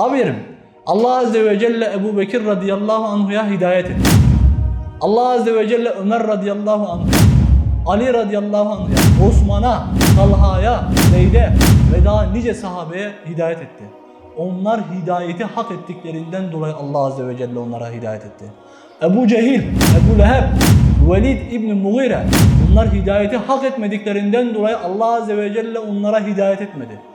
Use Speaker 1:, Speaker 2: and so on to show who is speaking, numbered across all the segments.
Speaker 1: Abirim, Allah Azze ve Celle Ebu Bekir radıyallahu anhuya hidayet etti. Allah Azze ve Celle Ömer radıyallahu anhuya, Ali radıyallahu anhuya, Osman'a, Talha'ya, Zeyd'e ve daha nice sahabeye hidayet etti. Onlar hidayeti hak ettiklerinden dolayı Allah Azze ve Celle onlara hidayet etti. Ebu Cehil, Ebu Leheb, Velid İbni Mughire bunlar hidayeti hak etmediklerinden dolayı Allah Azze ve Celle onlara hidayet etmedi.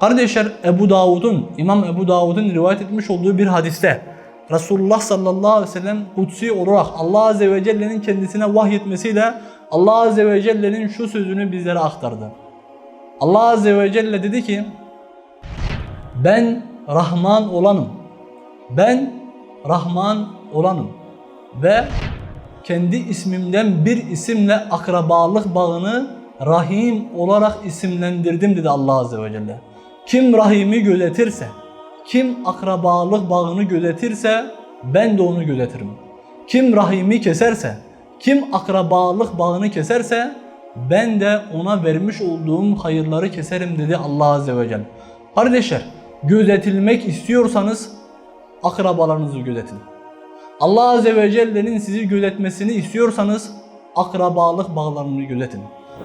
Speaker 1: Kardeşler Ebu Davud'un, İmam Ebu Davud'un rivayet etmiş olduğu bir hadiste Resulullah sallallahu aleyhi ve sellem kutsi olarak Allah azze ve celle'nin kendisine vahyetmesiyle Allah azze ve celle'nin şu sözünü bizlere aktardı. Allah azze ve celle dedi ki ben Rahman olanım. Ben Rahman olanım. Ve kendi ismimden bir isimle akrabalık bağını Rahim olarak isimlendirdim dedi Allah Azze ve Celle. Kim Rahim'i gözetirse, kim akrabalık bağını gözetirse ben de onu gözetirim. Kim Rahim'i keserse, kim akrabalık bağını keserse ben de ona vermiş olduğum hayırları keserim dedi Allah Azze ve Celle. Kardeşler gözetilmek istiyorsanız akrabalarınızı gözetin. Allah Azze ve Celle'nin sizi gözetmesini istiyorsanız akrabalık bağlarını gözetin.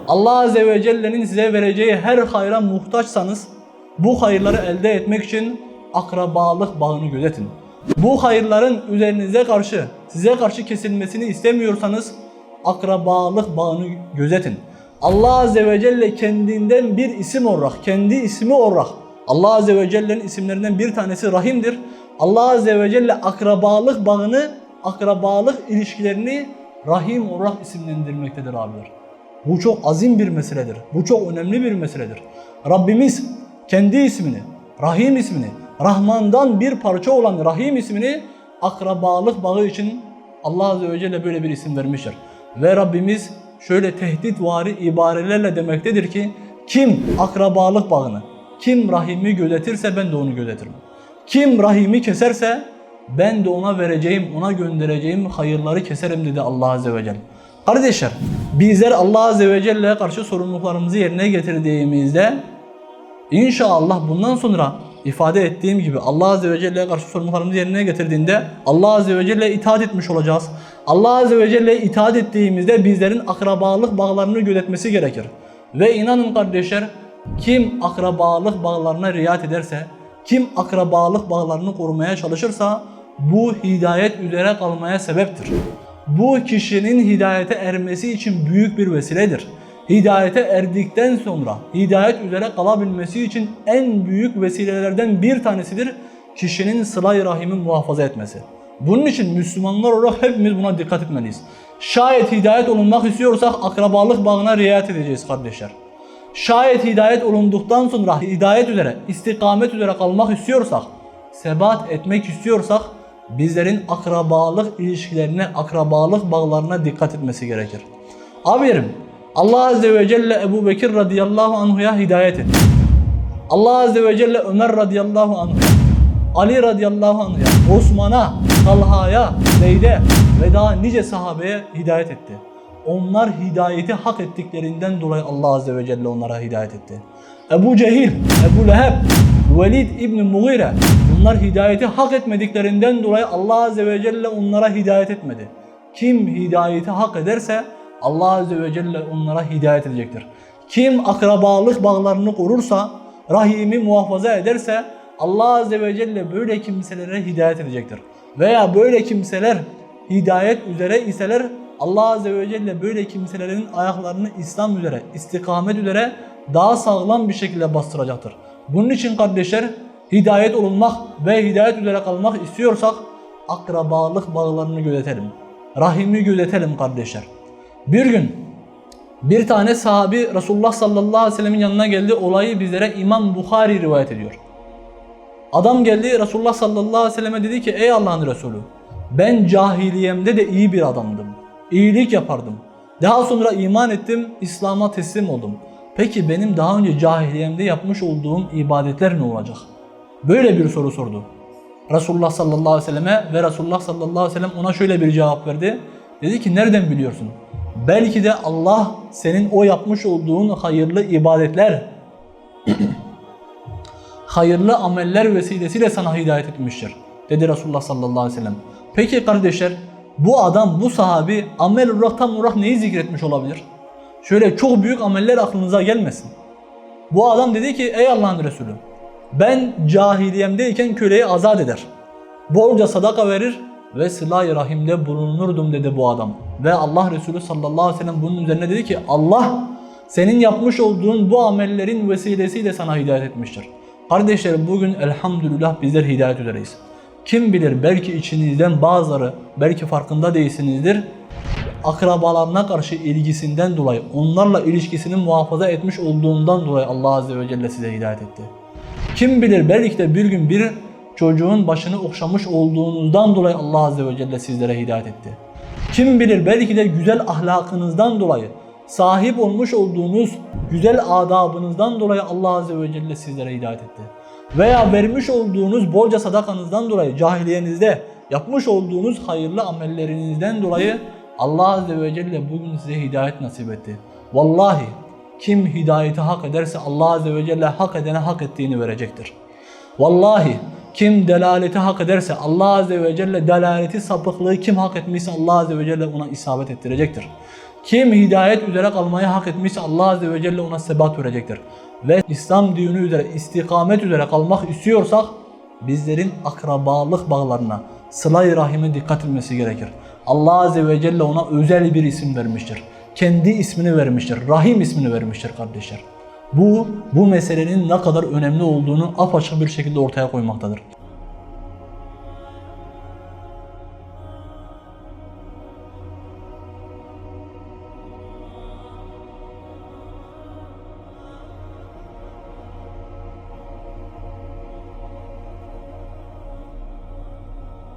Speaker 1: Allah Azze ve Celle'nin size vereceği her hayra muhtaçsanız bu hayırları elde etmek için akrabalık bağını gözetin. Bu hayırların üzerinize karşı, size karşı kesilmesini istemiyorsanız akrabalık bağını gözetin. Allah Azze ve Celle kendinden bir isim olarak, kendi ismi olarak Allah Azze ve Celle'nin isimlerinden bir tanesi Rahim'dir. Allah Azze ve Celle akrabalık bağını, akrabalık ilişkilerini Rahim olarak isimlendirmektedir abiler. Bu çok azim bir meseledir. Bu çok önemli bir meseledir. Rabbimiz kendi ismini, Rahim ismini, Rahman'dan bir parça olan Rahim ismini akrabalık bağı için Allah Azze ve Celle böyle bir isim vermiştir. Ve Rabbimiz şöyle tehditvari ibarelerle demektedir ki kim akrabalık bağını, kim rahimi gözetirse ben de onu gözetirim. Kim rahimi keserse ben de ona vereceğim, ona göndereceğim hayırları keserim dedi Allah Azze ve Celle. Kardeşler bizler Allah Azze ve Celle'ye karşı sorumluluklarımızı yerine getirdiğimizde İnşallah bundan sonra ifade ettiğim gibi Allah Azze ve Celle'ye karşı sorumluluklarımızı yerine getirdiğinde Allah Azze ve Celle'ye itaat etmiş olacağız. Allah Azze ve Celle'ye itaat ettiğimizde bizlerin akrabalık bağlarını gözetmesi gerekir. Ve inanın kardeşler kim akrabalık bağlarına riayet ederse, kim akrabalık bağlarını korumaya çalışırsa bu hidayet üzere kalmaya sebeptir. Bu kişinin hidayete ermesi için büyük bir vesiledir hidayete erdikten sonra hidayet üzere kalabilmesi için en büyük vesilelerden bir tanesidir kişinin sıla-i rahimi muhafaza etmesi. Bunun için Müslümanlar olarak hepimiz buna dikkat etmeliyiz. Şayet hidayet olunmak istiyorsak akrabalık bağına riayet edeceğiz kardeşler. Şayet hidayet olunduktan sonra hidayet üzere, istikamet üzere kalmak istiyorsak, sebat etmek istiyorsak bizlerin akrabalık ilişkilerine, akrabalık bağlarına dikkat etmesi gerekir. Abilerim, Allah Azze ve Celle Ebu Bekir radıyallahu anhuya hidayet etti. Allah Azze ve Celle Ömer radıyallahu anhuya, Ali radıyallahu anhuya, Osman'a, Talha'ya, Zeyd'e ve daha nice sahabeye hidayet etti. Onlar hidayeti hak ettiklerinden dolayı Allah Azze ve Celle onlara hidayet etti. Ebu Cehil, Ebu Leheb, Velid İbni Mughire bunlar hidayeti hak etmediklerinden dolayı Allah Azze ve Celle onlara hidayet etmedi. Kim hidayeti hak ederse Allah Azze ve Celle onlara hidayet edecektir. Kim akrabalık bağlarını korursa, rahimi muhafaza ederse Allah Azze ve Celle böyle kimselere hidayet edecektir. Veya böyle kimseler hidayet üzere iseler Allah Azze ve Celle böyle kimselerin ayaklarını İslam üzere, istikamet üzere daha sağlam bir şekilde bastıracaktır. Bunun için kardeşler hidayet olunmak ve hidayet üzere kalmak istiyorsak akrabalık bağlarını gözetelim. Rahimi gözetelim kardeşler. Bir gün bir tane sahabi Resulullah sallallahu aleyhi ve sellemin yanına geldi. Olayı bizlere İmam Bukhari rivayet ediyor. Adam geldi Resulullah sallallahu aleyhi ve selleme dedi ki ey Allah'ın Resulü ben cahiliyemde de iyi bir adamdım. İyilik yapardım. Daha sonra iman ettim, İslam'a teslim oldum. Peki benim daha önce cahiliyemde yapmış olduğum ibadetler ne olacak? Böyle bir soru sordu. Resulullah sallallahu aleyhi ve selleme ve Resulullah sallallahu aleyhi ve sellem ona şöyle bir cevap verdi. Dedi ki nereden biliyorsun? Belki de Allah senin o yapmış olduğun hayırlı ibadetler, hayırlı ameller vesilesiyle sana hidayet etmiştir. Dedi Resulullah sallallahu aleyhi ve sellem. Peki kardeşler bu adam, bu sahabi amel olarak tam olarak neyi zikretmiş olabilir? Şöyle çok büyük ameller aklınıza gelmesin. Bu adam dedi ki ey Allah'ın Resulü ben cahiliyemdeyken köleyi azat eder. Bolca sadaka verir ve sıla-i rahimde bulunurdum dedi bu adam. Ve Allah Resulü sallallahu aleyhi ve sellem bunun üzerine dedi ki Allah senin yapmış olduğun bu amellerin vesilesiyle sana hidayet etmiştir. Kardeşlerim bugün elhamdülillah bizler hidayet üzereyiz. Kim bilir belki içinizden bazıları belki farkında değilsinizdir akrabalarına karşı ilgisinden dolayı, onlarla ilişkisini muhafaza etmiş olduğundan dolayı Allah Azze ve Celle size hidayet etti. Kim bilir belki de bir gün bir çocuğun başını okşamış olduğunuzdan dolayı Allah Azze ve Celle sizlere hidayet etti. Kim bilir belki de güzel ahlakınızdan dolayı, sahip olmuş olduğunuz güzel adabınızdan dolayı Allah Azze ve Celle sizlere hidayet etti. Veya vermiş olduğunuz bolca sadakanızdan dolayı cahiliyenizde yapmış olduğunuz hayırlı amellerinizden dolayı Allah Azze ve Celle bugün size hidayet nasip etti. Vallahi kim hidayeti hak ederse Allah Azze ve Celle hak edene hak ettiğini verecektir. Vallahi kim delaleti hak ederse Allah Azze ve Celle delaleti sapıklığı kim hak etmişse Allah Azze ve Celle ona isabet ettirecektir. Kim hidayet üzere kalmayı hak etmişse Allah Azze ve Celle ona sebat verecektir. Ve İslam dini üzere, istikamet üzere kalmak istiyorsak bizlerin akrabalık bağlarına, sıla-i rahime dikkat etmesi gerekir. Allah Azze ve Celle ona özel bir isim vermiştir. Kendi ismini vermiştir. Rahim ismini vermiştir kardeşler. Bu, bu meselenin ne kadar önemli olduğunu apaçık bir şekilde ortaya koymaktadır.